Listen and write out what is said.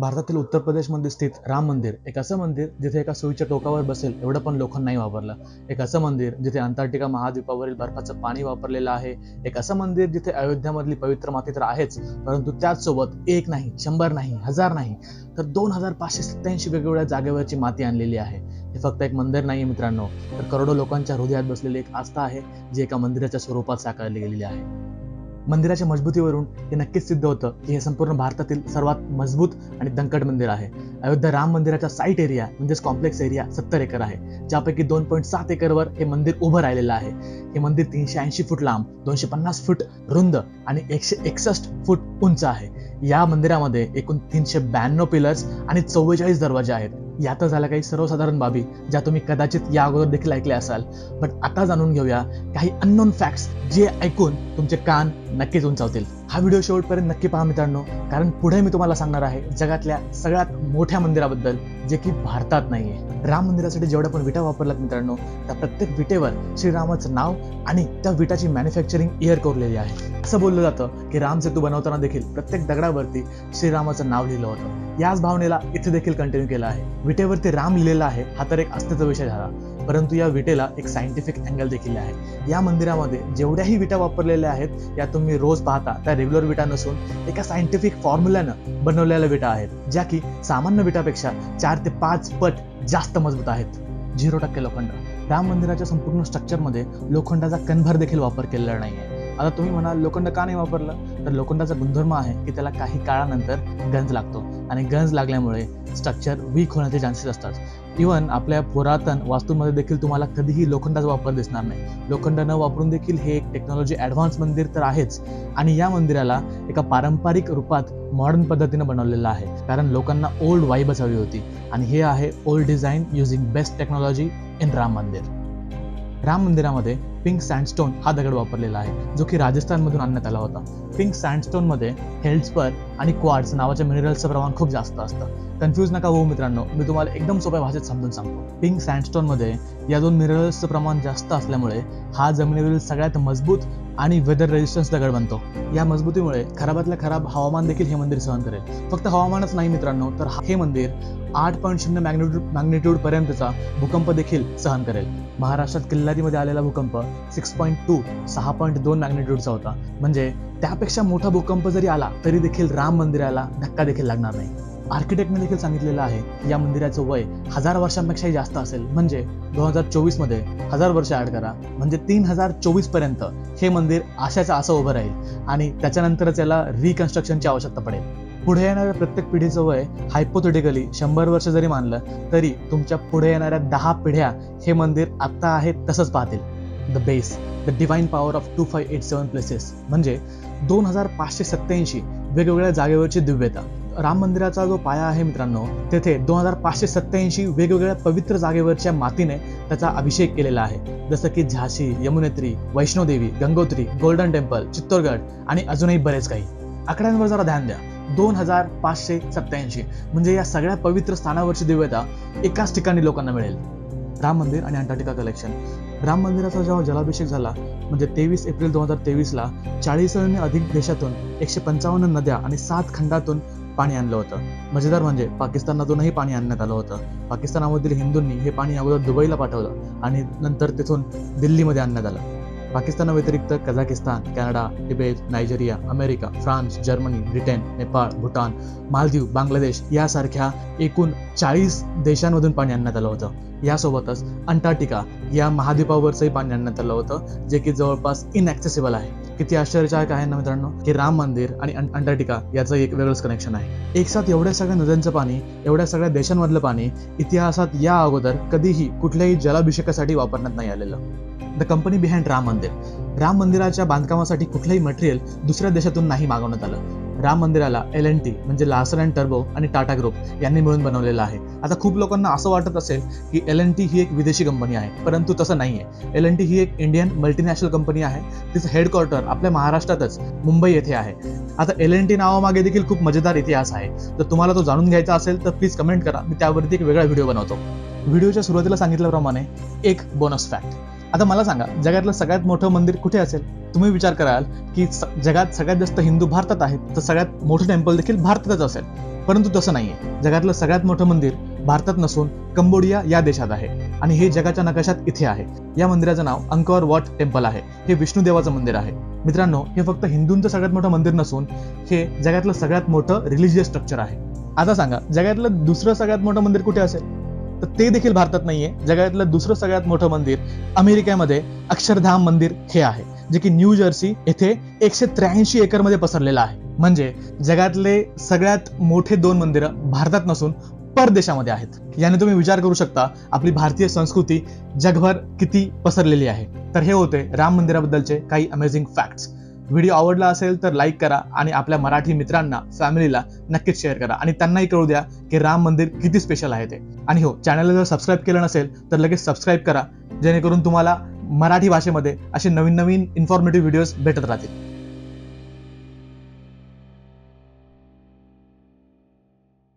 भारतातील उत्तर प्रदेशमध्ये स्थित राम मंदिर एक असं मंदिर जिथे एका सुईच्या टोकावर बसेल एवढं पण लोखंड नाही वापरलं. एक असं मंदिर जिथे अंटार्क्टिका महाद्वीपावरील बर्फाचं पाणी वापरलेलं आहे. एक असं मंदिर जिथे अयोध्यामधली पवित्र माती तर आहेच परंतु त्याचसोबत एक नाही शंभर नाही हजार नाही तर दोन हजार पाचशे सत्याऐंशी वेगवेगळ्या जागेवरची माती आणलेली आहे. हे फक्त एक मंदिर नाही मित्रांनो तर करोडो लोकांच्या हृदयात बसलेली एक आस्था आहे जी एका मंदिराच्या स्वरूपात साकारली गेलेली आहे. मंदिराच्या मजबूतीवरून हे नक्कीच सिद्ध होतं की हे संपूर्ण भारतातील सर्वात मजबूत आणि दंकट मंदिर आहे. अयोध्या राम मंदिराचा साईट एरिया म्हणजेच कॉम्प्लेक्स एरिया सत्तर एकर आहे. ज्यापैकी दोन पॉईंट सात एकरवर हे मंदिर उभं राहिलेलं आहे. हे मंदिर तीनशे ऐंशी फूट लांब दोनशे पन्नास फूट रुंद आणि एकशे एकसष्ट फूट उंच आहे. या मंदिरामध्ये एकूण तीनशे ब्याण्णव पिलर्स आणि चव्वेचाळीस दरवाजे आहेत. यात झाल्या काही सर्वसाधारण बाबी ज्या तुम्ही कदाचित या अगोदर देखील ऐकल्या असाल. पण आता जाणून घेऊया काही अननोन फॅक्ट्स जे ऐकून तुमचे कान नक्कीच उंचावतील. हा व्हिडिओ शेवटपर्यंत नक्की पहा मित्रांनो कारण पुढे मी तुम्हाला सांगणार आहे जगातल्या सगळ्यात मोठ्या मंदिराबद्दल जे की भारतात नाहीये. राम मंदिरासाठी जेवढ्या पण विटा वापरल्यात मित्रांनो त्या प्रत्येक विटेवर श्रीरामाचं नाव आणि त्या विटाची मॅन्युफॅक्चरिंग इयर कोरलेली आहे. असं बोललं जातं की राम सेतू बनवताना देखील प्रत्येक दगडावरती श्रीरामाचं नाव लिहिलं होतं. याच भावनेला इथे देखील कंटिन्यू केलं आहे. विटेवरती राम लिहिलेला आहे हा तर एक अस्तित्व विषय झाला. परंतु या विटेला एक सायंटिफिक अँगल देखील आहे. या मंदिरामध्ये जेवढ्याही विटा वापरलेल्या आहेत या तुम्ही रोज पाहता त्या रेग्युलर विटा नसून एका सायंटिफिक फॉर्म्युल्यानं बनवलेल्या विटा आहेत ज्या की सामान्य विटापेक्षा चार ते पाच पट जास्त मजबूत आहेत. झिरो टक्के लोखंड. राम मंदिराच्या संपूर्ण स्ट्रक्चरमध्ये लोखंडाचा कणभर देखील वापर केलेला नाहीये. आता तुम्ही म्हणाल लोखंड का नाही वापरलं? तर लोखंडाचा गुणधर्म आहे की त्याला काही काळानंतर गंज लागतो. आणि गंज लागल्यामुळे स्ट्रक्चर वीक होण्याचे चान्सेस असतात. इवन आपल्या पुरातन वास्तूमध्ये देखील तुम्हाला कधीही लोखंडाचा वापर दिसणार नाही. लोखंड न वापरून देखील हे एक टेक्नॉलॉजी ॲडव्हान्स मंदिर तर आहेच. आणि या मंदिराला एका पारंपरिक रूपात मॉडर्न पद्धतीनं बनवलेलं आहे. कारण लोकांना ओल्ड वाईबच हवी होती. आणि हे आहे old design using best technology in Ram mandir Ram मंदिरामध्ये पिंक सँडस्टोन हा दगड वापरलेला आहे जो की राजस्थानमधून आणण्यात आला होता. पिंक सँडस्टोनमध्ये हेल्सपर आणि क्वार्ट्स नावाच्या मिनरल्सचं प्रमाण खूप जास्त असतं. कन्फ्यूज नका हो मित्रांनो मी तुम्हाला एकदम सोप्या भाषेत समजून सांगतो. पिंक सँडस्टोनमध्ये या दोन मिनरल्सचं प्रमाण जास्त असल्यामुळे हा जमिनीवरील सगळ्यात मजबूत आणि वेदर रेजिस्टन्स दगड बनतो. या मजबूतीमुळे खराबातल्या खराब हवामान देखील हे मंदिर सहन करेल. फक्त हवामानच नाही मित्रांनो तर हे मंदिर आठ पॉईंट शून्य मॅग्नेट्यूड मॅग्नेट्यूड पर्यंतचा भूकंप देखील सहन करेल. महाराष्ट्रात किल्लारीमध्ये आलेला भूकंप सिक्स पॉईंट टू सहा पॉईंट दोन मॅग्नेट्यूडचा होता. म्हणजे त्यापेक्षा मोठा भूकंप जरी आला तरी देखील राम मंदिराला धक्का देखील लागणार नाही. आर्किटेक्टने देखील सांगितलेलं आहे की या मंदिराचं वय हजार वर्षांपेक्षाही जास्त असेल. म्हणजे दोन हजार चोवीसमध्ये हजार वर्ष ऍड करा. म्हणजे तीन हजार चोवीसपर्यंत हे मंदिर आशाचं असं उभं राहील आणि त्याच्यानंतरच याला रिकन्स्ट्रक्शनची आवश्यकता पडेल. पुढे येणाऱ्या प्रत्येक पिढीचं वय हायपोथेटिकली शंभर वर्ष जरी मानलं तरी तुमच्यापुढे येणाऱ्या दहा पिढ्या हे मंदिर आत्ता आहे तसंच पाहतील. The base the divine power of two five eight seven places म्हणजे दोन हजार पाचशे सत्याऐंशी वेगवेगळ्या जागेवरची दिव्यता. राम मंदिराचा जो पाया आहे मित्रांनो तेथे दोन हजार पाचशे सत्याऐंशी वेगवेगळ्या पवित्र जागेवरच्या मातीने त्याचा अभिषेक केलेला आहे. जसं की झाशी यमुनेत्री वैष्णोदेवी गंगोत्री गोल्डन टेम्पल चित्तोरगड आणि अजूनही बरेच काही. आकड्यांवर जरा ध्यान द्या. दोन हजार पाचशे सत्याऐंशी म्हणजे या सगळ्या पवित्र स्थानावरची दिव्यता एकाच ठिकाणी लोकांना मिळेल. राम मंदिर आणि अंटार्क्टिका कलेक्शन. राम मंदिराचा जेव्हा जलाभिषेक झाला म्हणजे तेवीस एप्रिल दोन हजार तेवीसला चाळीसहून अधिक देशातून एकशे पंचावन्न नद्या आणि सात खंडातून पाणी आणलं होतं. मजेदार म्हणजे पाकिस्तानातूनही पाणी आणण्यात आलं होतं. पाकिस्तानामधील हिंदूंनी हे पाणी अगोदर दुबईला पाठवलं आणि नंतर तिथून दिल्लीमध्ये आणण्यात आलं. पाकिस्तानाव्यतिरिक्त Kazakhstan Canada Tibet Nigeria America France Germany Britain Nepal Bhutan Maldives Bangladesh यासारख्या एकूण चाळीस देशांमधून पाणी आणण्यात आलं होतं. यासोबतच अंटार्क्टिका या महाद्वीपावरचंही पाणी आणण्यात आलं होतं जे की जवळपास इनॲक्सेसिबल आहे. किती आश्चर्यकारक आहे ना मित्रांनो की राम मंदिर आणि अंटार्क्टिका याचं एक वेगळंच कनेक्शन आहे. एक साथ एवढ्या सगळ्या नद्यांचं पाणी एवढ्या सगळ्या देशांमधलं पाणी इतिहासात या अगोदर कधीही कुठल्याही जलाभिषेकासाठी वापरण्यात नाही आलेलं. द कंपनी बिहाइंड राम मंदिर. राम मंदिराच्या बांधकामासाठी कुठलंही मटेरियल दुसऱ्या देशातून नाही मागवण्यात आलं. राम मंदिराला एल एन टी म्हणजे लार्सन अँड टर्बो आणि टाटा ग्रुप यांनी मिळून बनवलेलं आहे. आता खूप लोकांना असं वाटत असेल की एल एन टी ही एक विदेशी कंपनी आहे परंतु तसं नाही आहे एल एन टी ही एक इंडियन मल्टीनॅशनल कंपनी आहे. तिचं हेडक्वार्टर आपल्या महाराष्ट्रातच मुंबई येथे आहे. आता एल एन टी नावामागे देखील खूप मजेदार इतिहास आहे. तर तुम्हाला तो जाणून घ्यायचा असेल तर प्लीज कमेंट करा. मी त्यावरती एक वेगळा व्हिडिओ बनवतो. व्हिडिओच्या सुरुवातीला सांगितल्याप्रमाणे एक बोनस फॅक्ट आता मला सांगा जगातलं सगळ्यात मोठं मंदिर कुठे असेल? तुम्ही विचार कराल की स- जगात सगळ्यात जास्त हिंदू भारतात आहेत तर सगळ्यात मोठं टेम्पल देखील भारतातच असेल. परंतु तसं नाहीये. जगातलं सगळ्यात मोठं मंदिर भारतात नसून कंबोडिया या देशात आहे. आणि हे जगाच्या नकाशात इथे आहे. या मंदिराचं नाव अंकॉर वॉट टेम्पल आहे. हे विष्णू देवाचं मंदिर आहे. मित्रांनो हे फक्त हिंदूंचं सगळ्यात मोठं मंदिर नसून हे जगातलं सगळ्यात मोठं रिलिजियस स्ट्रक्चर आहे. आता सांगा जगातलं दुसरं सगळ्यात मोठं मंदिर कुठे असेल? तर ते देखील भारतात नाहीये. जगातलं दुसरं सगळ्यात मोठं मंदिर अमेरिकेमध्ये अक्षरधाम मंदिर हे आहे जे की न्यू जर्सी येथे एकशे त्र्याऐंशी एकरमध्ये पसरलेलं आहे. म्हणजे जगातले सगळ्यात मोठे दोन मंदिरं भारतात नसून परदेशामध्ये आहेत. याने तुम्ही विचार करू शकता आपली भारतीय संस्कृती जगभर किती पसरलेली आहे. तर हे होते राम मंदिराबद्दलचे काही अमेझिंग फॅक्ट्स व्हिडिओ आवडला असेल तर लाईक करा आणि आपल्या मराठी मित्रांना फॅमिलीला नक्कीच शेअर करा. आणि त्यांनाही कळू द्या की राम मंदिर किती स्पेशल आहे ते. आणि हो चॅनलला जर सबस्क्राईब केलं नसेल तर लगेच सबस्क्राईब करा. जेणेकरून तुम्हाला मराठी भाषेमध्ये असे नवीन नवीन इन्फॉर्मेटिव्ह व्हिडिओज भेटत राहतील.